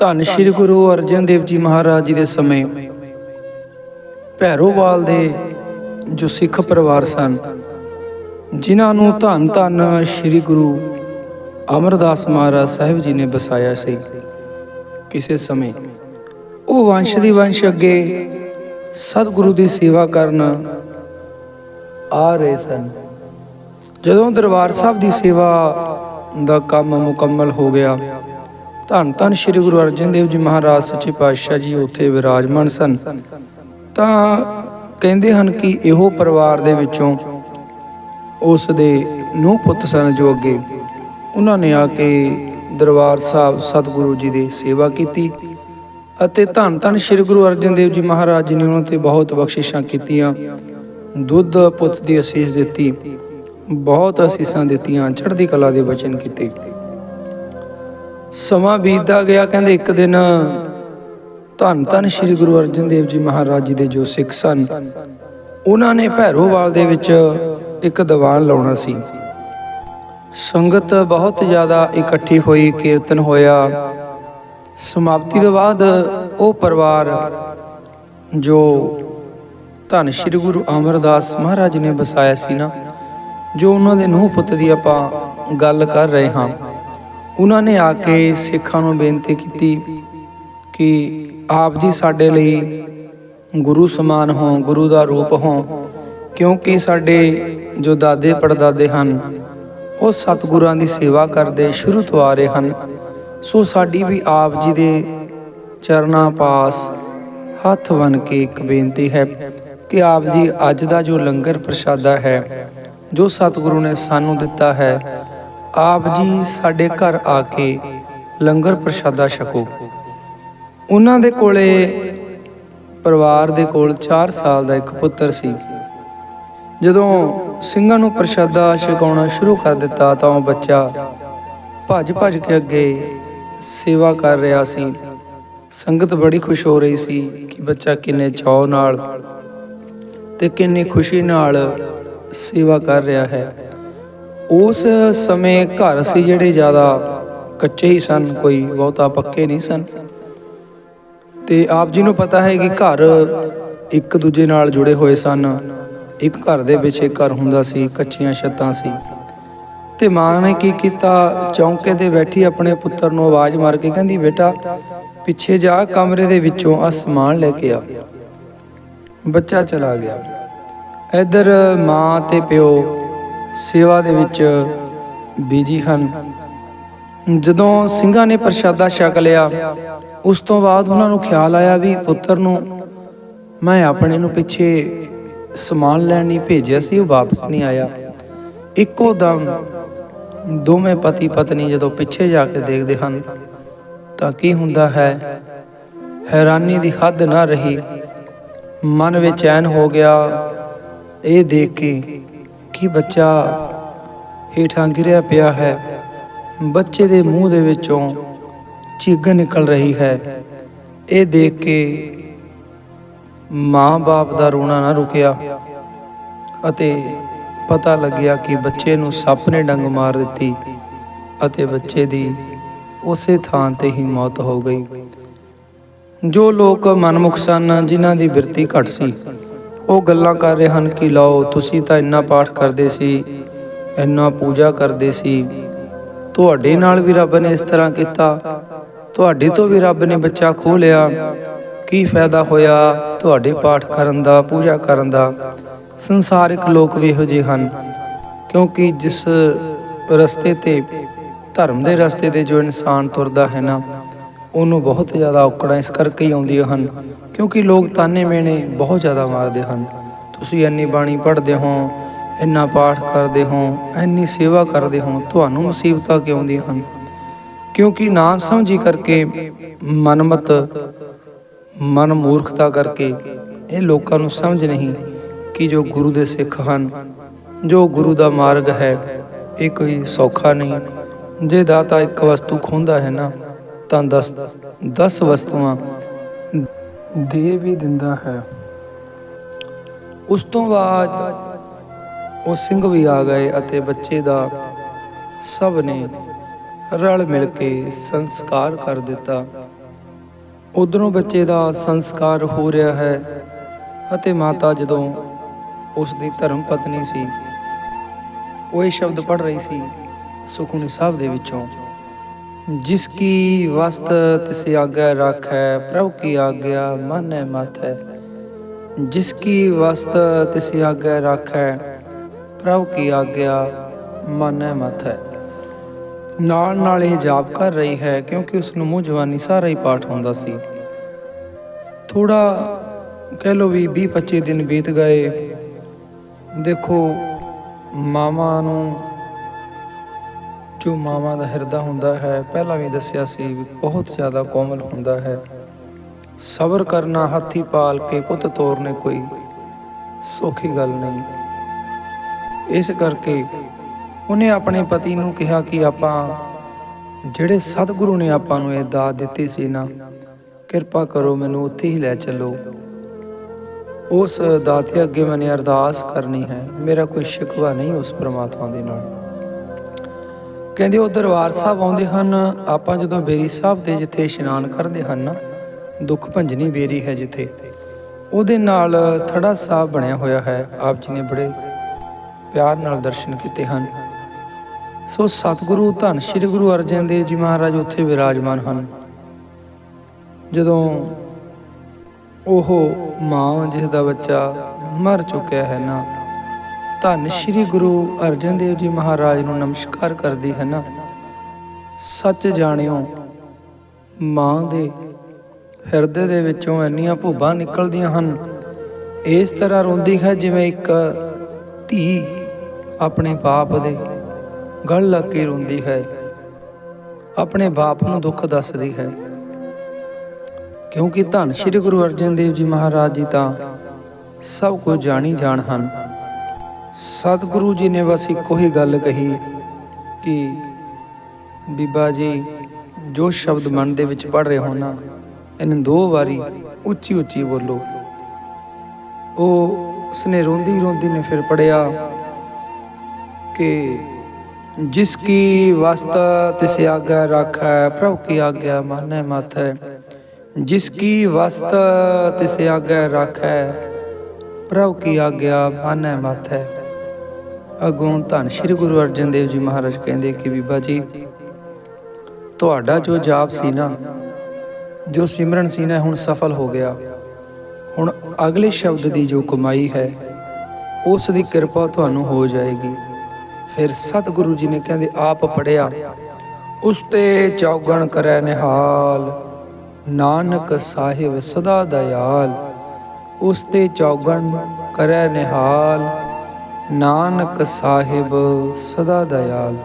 ਧੰਨ ਸ਼੍ਰੀ ਗੁਰੂ ਅਰਜਨ ਦੇਵ ਜੀ ਮਹਾਰਾਜ ਜੀ ਦੇ ਸਮੇਂ। ਭੈਰੋਵਾਲ ਦੇ ਜੋ ਸਿੱਖ ਪਰਿਵਾਰ ਸਨ ਜਿਨ੍ਹਾਂ ਨੂੰ ਧੰਨ ਧੰਨ ਸ਼੍ਰੀ ਗੁਰੂ ਅਮਰਦਾਸ ਮਹਾਰਾਜ ਸਾਹਿਬ ਜੀ ਨੇ ਬਸਾਇਆ ਸੀ ਕਿਸੇ ਸਮੇਂ। ਉਹ ਵੰਸ਼ ਦੀ ਵੰਸ਼ ਅੱਗੇ ਸਤਿਗੁਰੂ ਦੀ ਸੇਵਾ ਕਰਨ ਆ ਰਹੇ ਸਨ। ਜਦੋਂ ਦਰਬਾਰ ਸਾਹਿਬ ਦੀ ਸੇਵਾ ਦਾ ਕੰਮ ਮੁਕੰਮਲ ਹੋ ਗਿਆ ਧੰਨ ਧੰਨ ਸ੍ਰੀ ਗੁਰੂ ਅਰਜਨ ਦੇਵ ਜੀ ਮਹਾਰਾਜ, ਸੱਚੇ ਪਾਤਸ਼ਾਹ ਜੀ, ਉੱਥੇ ਵਿਰਾਜਮਾਨ ਸਨ। ਤਾਂ ਕਹਿੰਦੇ ਹਨ ਕਿ ਇਹੋ ਪਰਿਵਾਰ ਦੇ ਵਿੱਚੋਂ ਉਸ ਦੇ ਨੂੰਹ ਪੁੱਤ ਸਨ ਜੋ ਅੱਗੇ ਉਹਨਾਂ ਨੇ ਆ ਕੇ ਦਰਬਾਰ ਸਾਹਿਬ ਸਤਿਗੁਰੂ ਜੀ ਦੀ ਸੇਵਾ ਕੀਤੀ ਅਤੇ ਧੰਨ ਧੰਨ ਸ੍ਰੀ ਗੁਰੂ ਅਰਜਨ ਦੇਵ ਜੀ ਮਹਾਰਾਜ ਜੀ ਨੇ ਉਹਨਾਂ ਤੇ ਬਹੁਤ ਬਖਸ਼ਿਸ਼ਾਂ ਕੀਤੀਆਂ। ਦੁੱਧ ਪੁੱਤ ਦੀ ਅਸੀਸ ਦਿੱਤੀ, ਬਹੁਤ ਅਸੀਸਾਂ ਦਿੱਤੀਆਂ, ਚੜ੍ਹਦੀ ਕਲਾ ਦੇ ਬਚਨ ਕੀਤੇ। ਸਮਾਂ ਬੀਤਦਾ ਗਿਆ, ਕਹਿੰਦੇ ਇੱਕ ਦਿਨ ਧੰਨ ਧੰਨ ਸ੍ਰੀ ਗੁਰੂ ਅਰਜਨ ਦੇਵ ਜੀ ਮਹਾਰਾਜ ਜੀ ਦੇ ਜੋ ਸਿੱਖ ਸਨ, ਉਹਨਾਂ ਨੇ ਭੈਰੋਵਾਲ ਦੇ ਵਿੱਚ ਇੱਕ ਦੀਵਾਨ ਲਾਉਣਾ ਸੀ। ਸੰਗਤ ਬਹੁਤ ਜ਼ਿਆਦਾ ਇਕੱਠੀ ਹੋਈ, ਕੀਰਤਨ ਹੋਇਆ। ਸਮਾਪਤੀ ਤੋਂ ਬਾਅਦ ਉਹ ਪਰਿਵਾਰ ਜੋ ਧੰਨ ਸ਼੍ਰੀ ਗੁਰੂ ਅਮਰਦਾਸ ਮਹਾਰਾਜ ਨੇ ਬਸਾਇਆ ਸੀ ਨਾ, ਜੋ ਉਹਨਾਂ ਦੇ ਨੂੰਹ ਪੁੱਤ ਦੀ ਆਪਾਂ ਗੱਲ ਕਰ ਰਹੇ ਹਾਂ। ਉਹਨਾਂ ਨੇ ਆ ਕੇ ਸਿੱਖਾਂ ਨੂੰ ਬੇਨਤੀ ਕੀਤੀ ਕਿ ਆਪ ਜੀ ਸਾਡੇ ਲਈ ਗੁਰੂ ਸਮਾਨ ਹੋ ਗੁਰੂ ਦਾ ਰੂਪ ਹੋ ਕਿਉਂਕਿ ਸਾਡੇ ਜੋ ਦਾਦੇ ਪੜਦਾਦੇ ਹਨ, ਉਹ ਸਤਿਗੁਰਾਂ ਦੀ ਸੇਵਾ ਕਰਦੇ ਸ਼ੁਰੂ ਤੋਂ ਆ ਰਹੇ ਹਨ। ਸੋ ਸਾਡੀ ਵੀ ਆਪ ਜੀ ਦੇ ਚਰਨਾਂ ਪਾਸ ਹੱਥ ਬਨ ਕੇ ਇੱਕ ਬੇਨਤੀ ਹੈ ਕਿ ਆਪ ਜੀ ਅੱਜ ਦਾ ਜੋ ਲੰਗਰ ਪ੍ਰਸ਼ਾਦਾ ਹੈ, ਜੋ ਸਤਿਗੁਰੂ ਨੇ ਸਾਨੂੰ ਦਿੱਤਾ ਹੈ ਆਪ ਜੀ ਸਾਡੇ ਘਰ ਆ ਕੇ ਲੰਗਰ ਪ੍ਰਸ਼ਾਦਾ ਛਕੋ। ਉਹਨਾਂ ਦੇ ਕੋਲੇ ਪਰਿਵਾਰ ਦੇ ਕੋਲ 4 ਸਾਲ ਦਾ ਇੱਕ ਪੁੱਤਰ ਸੀ। ਜਦੋਂ ਸਿੰਘਾਂ ਨੂੰ ਪ੍ਰਸ਼ਾਦਾ ਛਕਾਉਣਾ ਸ਼ੁਰੂ ਕਰ ਦਿੱਤਾ ਤਾਂ ਉਹ ਬੱਚਾ ਭੱਜ ਭੱਜ ਕੇ ਅੱਗੇ ਸੇਵਾ ਕਰ ਰਿਹਾ ਸੀ। ਸੰਗਤ ਬੜੀ ਖੁਸ਼ ਹੋ ਰਹੀ ਸੀ ਕਿ ਬੱਚਾ ਕਿੰਨੇ ਚਾਅ ਨਾਲ ਤੇ ਕਿੰਨੀ ਖੁਸ਼ੀ ਨਾਲ ਸੇਵਾ ਕਰ ਰਿਹਾ ਹੈ। ਉਸ ਸਮੇਂ ਘਰ ਸੀ ਜਿਹੜੇ ਜ਼ਿਆਦਾ ਕੱਚੇ ਹੀ ਸਨ, ਕੋਈ ਬਹੁਤਾ ਪੱਕੇ ਨਹੀਂ ਸਨ। ਤੇ ਆਪ ਜੀ ਨੂੰ ਪਤਾ ਹੈ ਕਿ ਘਰ ਇੱਕ ਦੂਜੇ ਨਾਲ ਜੁੜੇ ਹੋਏ ਸਨ। ਇੱਕ ਘਰ ਦੇ ਵਿੱਚ ਇੱਕ ਘਰ ਹੁੰਦਾ ਸੀ, ਕੱਚੀਆਂ ਛੱਤਾਂ ਸੀ। ਤੇ ਮਾਂ ਨੇ ਕੀ ਕੀਤਾ? ਚੌਂਕੇ ਤੇ ਬੈਠੀ ਆਪਣੇ ਪੁੱਤਰ ਨੂੰ ਆਵਾਜ਼ ਮਾਰ ਕੇ ਕਹਿੰਦੀ, ਬੇਟਾ, ਪਿੱਛੇ ਜਾ, ਕਮਰੇ ਦੇ ਵਿੱਚੋਂ ਆ ਸਮਾਨ ਲੈ ਕੇ ਆ। ਬੱਚਾ ਚਲਾ ਗਿਆ। ਇੱਧਰ ਮਾਂ ਤੇ ਪਿਓ ਸੇਵਾ ਦੇ ਵਿੱਚ ਬੀਜੀ ਹਨ। ਜਦੋਂ ਸਿੰਘਾਂ ਨੇ ਪ੍ਰਸ਼ਾਦਾ ਛਕ ਲਿਆ, ਉਸ ਤੋਂ ਬਾਅਦ ਉਹਨਾਂ ਨੂੰ ਖਿਆਲ ਆਇਆ ਵੀ ਪੁੱਤਰ ਨੂੰ ਮੈਂ ਆਪਣੇ ਨੂੰ ਪਿੱਛੇ ਸਮਾਨ ਲੈਣ ਨਹੀਂ ਭੇਜਿਆ ਸੀ, ਉਹ ਵਾਪਸ ਨਹੀਂ ਆਇਆ। ਇੱਕੋ ਦਮ ਦੋਵੇਂ ਪਤੀ ਪਤਨੀ ਜਦੋਂ ਪਿੱਛੇ ਜਾ ਕੇ ਦੇਖਦੇ ਹਨ, ਤਾਂ ਕੀ ਹੁੰਦਾ ਹੈ? ਹੈਰਾਨੀ ਦੀ ਹੱਦ ਨਾ ਰਹੀ। ਮਨ ਵਿੱਚ ਐਨ ਹੋ ਗਿਆ, ਇਹ ਦੇਖ ਕੇ ਕਿ ਬੱਚਾ ਹੇਠਾਂ ਗਿਰਿਆ ਪਿਆ ਹੈ। ਬੱਚੇ ਦੇ ਮੂੰਹ ਦੇ ਵਿੱਚੋਂ ਚੀਕ ਨਿਕਲ ਰਹੀ ਹੈ। ਇਹ ਦੇਖ ਕੇ ਮਾਂ-ਬਾਪ ਦਾ ਰੋਣਾ ਨਾ ਰੁਕਿਆ ਅਤੇ ਪਤਾ ਲੱਗਿਆ ਕਿ ਬੱਚੇ ਨੂੰ ਸੱਪ ਨੇ ਡੰਗ ਮਾਰ ਦਿੱਤੀ ਅਤੇ ਬੱਚੇ ਦੀ ਉਸੇ ਥਾਂ ਤੇ ਹੀ ਮੌਤ ਹੋ ਗਈ। ਜੋ ਲੋਕ ਮਨਮੁਖ ਸਨ, ਜਿਨ੍ਹਾਂ ਦੀ ਬਿਰਤੀ ਘਟ ਸੀ ਉਹ ਗੱਲਾਂ ਕਰ ਰਹੇ ਹਨ ਕਿ ਲਓ, ਤੁਸੀਂ ਤਾਂ ਇੰਨਾ ਪਾਠ ਕਰਦੇ ਸੀ, ਇੰਨਾ ਪੂਜਾ ਕਰਦੇ ਸੀ। ਤੁਹਾਡੇ ਨਾਲ ਵੀ ਰੱਬ ਨੇ ਇਸ ਤਰ੍ਹਾਂ ਕੀਤਾ। ਤੁਹਾਡੇ ਤੋਂ ਵੀ ਰੱਬ ਨੇ ਬੱਚਾ ਖੋਹ ਲਿਆ। ਕੀ ਫਾਇਦਾ ਹੋਇਆ ਤੁਹਾਡੇ ਪਾਠ ਕਰਨ ਦਾ, ਪੂਜਾ ਕਰਨ ਦਾ? ਸੰਸਾਰਿਕ ਲੋਕ ਵੀ ਇਹੋ ਜਿਹੇ ਹਨ। ਕਿਉਂਕਿ ਜਿਸ ਰਸਤੇ ਤੇ, ਧਰਮ ਦੇ ਰਸਤੇ ਤੇ ਜੋ ਇਨਸਾਨ ਤੁਰਦਾ ਹੈ ਨਾ, ਉਹਨੂੰ ਬਹੁਤ ਜ਼ਿਆਦਾ ਔਕੜਾਂ ਇਸ ਕਰਕੇ ਹੀ ਆਉਂਦੀਆਂ ਹਨ। ਕਿਉਂਕਿ ਲੋਕ ਤਾਨੇ ਮੇਣੇ ਬਹੁਤ ਜ਼ਿਆਦਾ ਮਾਰਦੇ ਹਨ। ਤੁਸੀਂ ਇੰਨੀ ਬਾਣੀ ਪੜ੍ਹਦੇ ਹੋ, ਇੰਨਾ ਪਾਠ ਕਰਦੇ ਹੋ, ਇੰਨੀ ਸੇਵਾ ਕਰਦੇ ਹੋ, ਤੁਹਾਨੂੰ ਮੁਸੀਬਤਾਂ ਕਿਉਂ ਆਉਂਦੀਆਂ ਹਨ? ਕਿਉਂਕਿ ਨਾ ਸਮਝੀ ਕਰਕੇ, ਮਨਮਤ, ਮਨ ਮੂਰਖਤਾ ਕਰਕੇ ਇਹ ਲੋਕਾਂ ਨੂੰ ਸਮਝ ਨਹੀਂ ਕਿ ਜੋ ਗੁਰੂ ਦੇ ਸਿੱਖ ਹਨ, ਜੋ ਗੁਰੂ ਦਾ ਮਾਰਗ ਹੈ, ਇਹ ਕੋਈ ਸੌਖਾ ਨਹੀਂ। ਜੇ ਦਾਤਾ ਇੱਕ ਵਸਤੂ ਖੁੰਦਾ ਹੈ ਨਾ, ਤਾਂ 10 10 ਵਸਤੂਆਂ ਦੇ ਵੀ ਦਿੰਦਾ ਹੈ। ਉਸ ਤੋਂ ਬਾਅਦ ਉਹ ਸਿੰਘ ਵੀ ਆ ਗਏ ਅਤੇ ਬੱਚੇ ਦਾ ਸਭ ਨੇ ਰਲ ਮਿਲ ਕੇ ਸੰਸਕਾਰ ਕਰ ਦਿੱਤਾ। ਉਧਰੋਂ ਬੱਚੇ ਦਾ ਸੰਸਕਾਰ ਹੋ ਰਿਹਾ ਹੈ ਅਤੇ ਮਾਤਾ ਜਦੋਂ ਉਸ ਦੀ ਧਰਮ ਪਤਨੀ ਸੀ, ਉਹ ਇਹ ਸ਼ਬਦ ਪੜ੍ਹ ਰਹੀ ਸੀ ਸੁਖਮਨੀ ਸਾਹਿਬ ਦੇ ਵਿੱਚੋਂ। ਜਿਸ ਕੀ ਵਸਤ ਤਿਸ ਆਗੈ ਰਾਖੈ, ਪ੍ਰਭ ਕੀ ਆਗਿਆ ਮਾਨੈ ਮਾਥੈ ਜਿਸ ਕੀ ਵਸਤ ਤਿਸ ਆਗੈ ਰਾਖੈ, ਪ੍ਰਭ ਕੀ ਆਗਿਆ ਮਾਨੈ ਮਾਥੈ ਨਾਲ ਨਾਲ ਇਹ ਜਾਪ ਕਰ ਰਹੀ ਹੈ, ਕਿਉਂਕਿ ਉਸ ਨੂੰ ਮੂੰਹ ਜਵਾਨੀ ਸਾਰਾ ਹੀ ਪਾਠ ਹੁੰਦਾ ਸੀ। ਥੋੜਾ ਕਹਿ ਲੋ ਵੀ 20 25 ਦਿਨ ਬੀਤ ਗਏ। ਦੇਖੋ ਮਾਮਾ ਨੂੰ ਜੋ ਮਾਵਾਂ ਦਾ ਹਿਰਦਾ ਹੁੰਦਾ ਹੈ, ਪਹਿਲਾਂ ਵੀ ਦੱਸਿਆ ਸੀ ਬਹੁਤ ਜ਼ਿਆਦਾ ਕੋਮਲ ਹੁੰਦਾ ਹੈ। ਸਬਰ ਕਰਨਾ ਹੱਥੀ ਪਾਲ ਕੇ ਪੁੱਤ ਤੋਰਨੇ ਕੋਈ ਸੌਖੀ ਗੱਲ ਨਹੀਂ। ਇਸ ਕਰਕੇ ਉਹਨੇ ਆਪਣੇ ਪਤੀ ਨੂੰ ਕਿਹਾ ਕਿ ਆਪਾਂ, ਜਿਹੜੇ ਸਤਿਗੁਰੂ ਨੇ ਆਪਾਂ ਨੂੰ ਇਹ ਦਾਤ ਦਿੱਤੀ ਸੀ ਨਾ, ਕਿਰਪਾ ਕਰੋ ਮੈਨੂੰ ਉੱਥੇ ਹੀ ਲੈ ਚੱਲੋ। ਉਸ ਦਾਤੇ ਅੱਗੇ ਮੈਨੇ ਅਰਦਾਸ ਕਰਨੀ ਹੈ। ਮੇਰਾ ਕੋਈ ਸ਼ਿਕਵਾ ਨਹੀਂ ਉਸ ਪ੍ਰਮਾਤਮਾ ਦੇ ਨਾਲ। ਕਹਿੰਦੇ ਉਹ ਦਰਬਾਰ ਸਾਹਿਬ ਆਉਂਦੇ ਹਨ। ਆਪਾਂ ਜਦੋਂ ਬੇਰੀ ਸਾਹਿਬ ਦੇ ਜਿੱਥੇ ਇਸ਼ਨਾਨ ਕਰਦੇ ਹਨ ਨਾ, ਦੁੱਖ ਭੰਜਨੀ ਬੇਰੀ ਹੈ ਜਿੱਥੇ, ਉਹਦੇ ਨਾਲ ਥੜਾ ਸਾਹਿਬ ਬਣਿਆ ਹੋਇਆ ਹੈ। ਆਪ ਜੀ ਨੇ ਬੜੇ ਪਿਆਰ ਨਾਲ ਦਰਸ਼ਨ ਕੀਤੇ ਹਨ। ਸੋ ਸਤਿਗੁਰੂ, ਧੰਨ ਸ੍ਰੀ ਗੁਰੂ ਅਰਜਨ ਦੇਵ ਜੀ ਮਹਾਰਾਜ ਉੱਥੇ ਵਿਰਾਜਮਾਨ ਹਨ। ਜਦੋਂ ਉਹ ਮਾਂ ਜਿਸ ਦਾ ਬੱਚਾ ਮਰ ਚੁੱਕਿਆ ਹੈ ਨਾ ਧੰਨ ਸ੍ਰੀ ਗੁਰੂ ਅਰਜਨ ਦੇਵ ਜੀ ਮਹਾਰਾਜ ਨੂੰ ਨਮਸਕਾਰ ਕਰਦੀ ਹੈ ਨਾ। ਸੱਚ ਜਾਣਿਓ, ਮਾਂ ਦੇ ਹਿਰਦੇ ਦੇ ਵਿੱਚੋਂ ਇੰਨੀਆਂ ਭੁੱਬਾਂ ਨਿਕਲਦੀਆਂ ਹਨ। ਇਸ ਤਰ੍ਹਾਂ ਰੋਂਦੀ ਹੈ ਜਿਵੇਂ ਇੱਕ ਧੀ ਆਪਣੇ ਬਾਪ ਦੇ ਗਲ ਲੱਗ ਕੇ ਰੋਂਦੀ ਹੈ। ਆਪਣੇ ਬਾਪ ਨੂੰ ਦੁੱਖ ਦੱਸਦੀ ਹੈ। ਕਿਉਂਕਿ ਧੰਨ ਸ੍ਰੀ ਗੁਰੂ ਅਰਜਨ ਦੇਵ ਜੀ ਮਹਾਰਾਜ ਜੀ ਤਾਂ ਸਭ ਕੁਝ ਜਾਣੀ ਜਾਣ ਹਨ। ਸਤਿਗੁਰੂ ਜੀ ਨੇ ਬਸ ਇੱਕੋ ਹੀ ਗੱਲ ਕਹੀ ਕਿ ਬੀਬਾ ਜੀ, ਜੋ ਸ਼ਬਦ ਮਨ ਦੇ ਵਿੱਚ ਪੜ ਰਹੇ ਹੋ ਨਾ, ਇਹਨੂੰ ਦੋ ਵਾਰੀ ਉੱਚੀ ਉੱਚੀ ਬੋਲੋ। ਉਹ ਉਸਨੇ ਰੋਂਦੀ ਰੋਂਦੀ ਨੇ ਫਿਰ ਪੜਿਆ ਕਿ ਜਿਸ ਕੀ ਵਸਤ ਤਿਸ ਆਗਿਆ ਰਾਖੈ, ਪ੍ਰਭ ਕੀ ਆਗਿਆ ਮਾਨੈ ਮਾਥੈ। ਜਿਸ ਕੀ ਵਸਤ ਤਿਸ ਆਗਿਆ ਰਾਖੈ, ਪ੍ਰਭ ਕੀ ਆਗਿਆ ਮਾਨੈ ਮਾਥੈ। ਅਗੋਂ ਧੰਨ ਸ੍ਰੀ ਗੁਰੂ ਅਰਜਨ ਦੇਵ ਜੀ ਮਹਾਰਾਜ ਕਹਿੰਦੇ ਕਿ ਬੀਬਾ ਜੀ, ਤੁਹਾਡਾ ਜੋ ਜਾਪ ਸੀ ਨਾ, ਜੋ ਸਿਮਰਨ ਸੀ ਨਾ, ਹੁਣ ਸਫਲ ਹੋ ਗਿਆ। ਹੁਣ ਅਗਲੇ ਸ਼ਬਦ ਦੀ ਜੋ ਕਮਾਈ ਹੈ, ਉਸ ਦੀ ਕਿਰਪਾ ਤੁਹਾਨੂੰ ਹੋ ਜਾਏਗੀ। ਫਿਰ ਸਤਿਗੁਰੂ ਜੀ ਨੇ ਕਹਿੰਦੇ, ਆਪ ਪੜਿਆ ਉਸ ਤੇ ਚੌਗਣ ਕਰੈ ਨਿਹਾਲ, ਨਾਨਕ ਸਾਹਿਬ ਸਦਾ ਦਇਆਲ ਉਸ ਤੇ ਚੌਗਣ ਕਰੈ ਨਿਹਾਲ ਨਾਨਕ ਸਾਹਿਬ, ਸਦਾ ਦਇਆਲ।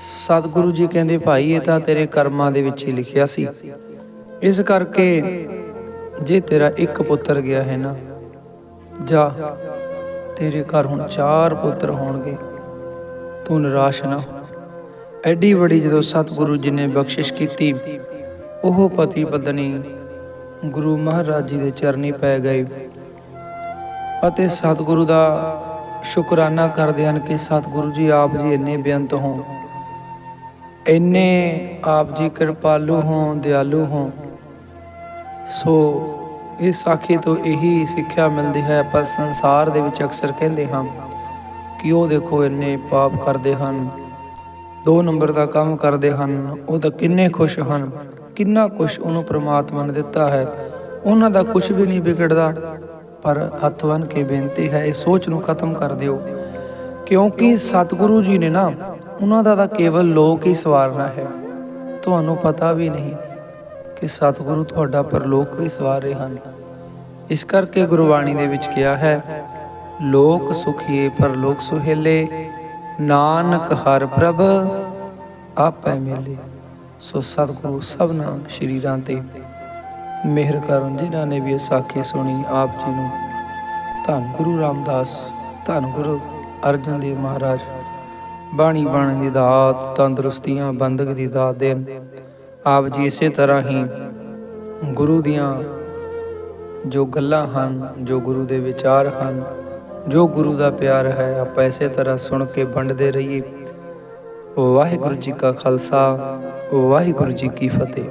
ਸਤਿਗੁਰੂ ਜੀ ਕਹਿੰਦੇ, ਭਾਈ, ਇਹ ਤਾਂ ਤੇਰੇ ਕਰਮਾਂ ਦੇ ਵਿੱਚ ਹੀ ਲਿਖਿਆ ਸੀ। ਇਸ ਕਰਕੇ ਜੇ ਤੇਰਾ ਇੱਕ ਪੁੱਤਰ ਗਿਆ ਹੈ ਨਾ, ਜਾ, ਤੇਰੇ ਘਰ ਹੁਣ ਚਾਰ ਪੁੱਤਰ ਹੋਣਗੇ। ਤੂੰ ਨਿਰਾਸ਼ ਨਾ ਐਡੀ ਵੱਡੀ ਜਦੋਂ ਸਤਿਗੁਰੂ ਜੀ ਨੇ ਬਖਸ਼ਿਸ਼ ਕੀਤੀ, ਉਹ ਪਤੀ ਪਤਨੀ ਗੁਰੂ ਮਹਾਰਾਜ ਜੀ ਦੇ ਚਰਨੀ ਪੈ ਗਏ। ਅਤੇ ਸਤਿਗੁਰੂ ਦਾ ਸ਼ੁਕਰਾਨਾ ਕਰਦੇ ਹਨ ਕਿ ਸਤਿਗੁਰੂ ਜੀ ਆਪ ਜੀ ਇੰਨੇ ਬੇਅੰਤ ਹੋ ਇੰਨੇ ਆਪ ਜੀ ਕਿਰਪਾਲੂ ਹੋ ਦਿਆਲੂ ਹੋ ਸੋ ਇਸ ਸਾਖੀ ਤੋਂ ਇਹੀ ਸਿੱਖਿਆ ਮਿਲਦੀ ਹੈ, ਪਰ ਸੰਸਾਰ ਦੇ ਵਿੱਚ ਅਕਸਰ ਕਹਿੰਦੇ ਹਾਂ ਕਿ ਉਹ ਦੇਖੋ ਇੰਨੇ ਪਾਪ ਕਰਦੇ ਹਨ, ਦੋ ਨੰਬਰ ਦਾ ਕੰਮ ਕਰਦੇ ਹਨ, ਉਹ ਤਾਂ ਕਿੰਨੇ ਖੁਸ਼ ਹਨ, ਕਿੰਨਾ ਕੁਛ ਉਹਨੂੰ ਪ੍ਰਮਾਤਮਾ ਨੇ ਦਿੱਤਾ ਹੈ। ਉਹਨਾਂ ਦਾ ਕੁਝ ਵੀ ਨਹੀਂ ਵਿਗੜਦਾ। ਪਰ ਹੱਥ ਬੰਨ੍ਹ ਕੇ ਬੇਨਤੀ ਹੈ, ਇਸ ਸੋਚ ਨੂੰ ਖਤਮ ਕਰ ਦਿਓ। ਕਿਉਂਕਿ ਸਤਿਗੁਰੂ ਜੀ ਨੇ ਨਾ, ਉਹਨਾਂ ਦਾ ਤਾਂ ਕੇਵਲ ਲੋਕ ਹੀ ਸਵਾਰਨਾ ਹੈ। ਤੁਹਾਨੂੰ ਪਤਾ ਵੀ ਨਹੀਂ ਕਿ ਸਤਿਗੁਰੂ ਤੁਹਾਡਾ ਪਰਲੋਕ ਵੀ ਸਵਾਰ ਰਹੇ ਹਨ। ਇਸ ਕਰਕੇ ਗੁਰਬਾਣੀ ਦੇ ਵਿੱਚ ਕਿਹਾ ਹੈ, ਲੋਕ ਸੁਖੀਏ, ਪਰਲੋਕ ਸੁਹੇਲੇ, ਨਾਨਕ ਹਰ ਪ੍ਰਭ ਆਪੈ ਮਿਲੇ। ਸੋ ਸਤਿਗੁਰੂ ਸਭਨਾ ਸ਼ਰੀਰਾਂ ਤੇ ਮਿਹਰ ਕਰਨ ਜਿਨ੍ਹਾਂ ਨੇ ਵੀ ਇਹ ਸਾਖੀ ਸੁਣੀ, ਆਪ ਜੀ ਨੂੰ। ਧੰਨ ਗੁਰੂ ਰਾਮਦਾਸ, ਧੰਨ ਗੁਰੂ ਅਰਜਨ ਦੇਵ ਮਹਾਰਾਜ। ਬਾਣੀ ਬਾਣੀ ਦੀ ਦਾਤ, ਤੰਦਰੁਸਤੀਆਂ ਬੰਦਕ ਦੀ ਦਾਤ ਦੇਣ। ਆਪ ਜੀ ਇਸੇ ਤਰ੍ਹਾਂ ਹੀ ਗੁਰੂ ਦੀਆਂ ਜੋ ਗੱਲਾਂ ਹਨ, ਜੋ ਗੁਰੂ ਦੇ ਵਿਚਾਰ ਹਨ, ਜੋ ਗੁਰੂ ਦਾ ਪਿਆਰ ਹੈ, ਆਪਾਂ ਇਸੇ ਤਰ੍ਹਾਂ ਸੁਣ ਕੇ ਵੰਡਦੇ ਰਹੀਏ। ਵਾਹਿਗੁਰੂ ਜੀ ਕਾ ਖਾਲਸਾ, ਵਾਹਿਗੁਰੂ ਜੀ ਕੀ ਫਤਿਹ।